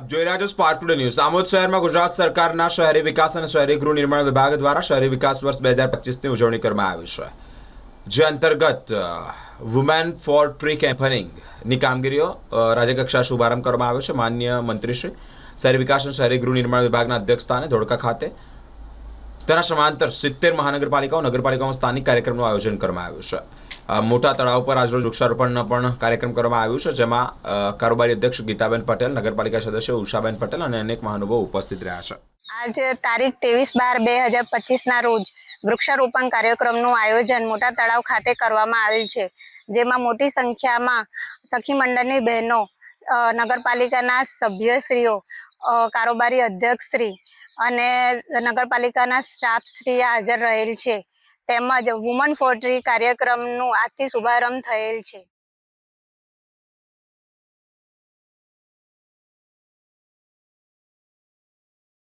આપ જોઈ રહ્યા છો સ્પાર્ક ટુડે ન્યૂઝ આમોદ શહેરમાં ગુજરાત સરકારના શહેરી વિકાસ અને શહેરી ગૃહ નિર્માણ વિભાગ દ્વારા શહેરી વિકાસ વર્ષ બે હજાર પચીસની ઉજવણી કરવામાં આવી છે. જે અંતર્ગત વુમેન ફોર ટ્રી કેમ્પનિંગની કામગીરીઓ રાજ્યકક્ષા શુભારંભ કરવામાં આવ્યો છે. માન્ય મંત્રીશ્રી, શહેરી વિકાસ અને શહેરી ગૃહ નિર્માણ વિભાગના અધ્યક્ષ સ્થાને ધોળકા ખાતે તેના સમાંતર સિત્તેર મહાનગરપાલિકાઓ, નગરપાલિકાઓમાં સ્થાનિક કાર્યક્રમનું આયોજન કરવામાં આવ્યું છે. મોટા તળાવ પર આજરોજ વૃક્ષારોપણનો પણ કાર્યક્રમ કરવામાં આવ્યું છે, જેમાં કારોબારી અધ્યક્ષ ગીતાબેન પટેલ, નગરપાલિકા સદસ્ય ઉષાબેન પટેલ અને અનેક મહાનુભાવો ઉપસ્થિત રહ્યા છે. આજ તારીખ ત્રેવીસ બાર બે હજાર પચીસના રોજ વૃક્ષારોપણ કાર્યક્રમનું આયોજન મોટા તળાવ ખાતે કરવામાં આવેલ છે, જેમાં મોટી સંખ્યામાં સખી મંડળની બહેનો નગરપાલિકાના સભ્યશ્રીઓ કારોબારી અધ્યક્ષશ્રી અને નગરપાલિકાના સ્ટાફશ્રી હાજર રહેલ છે. તેમજ વુમન ફોર ટ્રી કાર્યક્રમનું આજથી શુભારંભ થયેલ છે.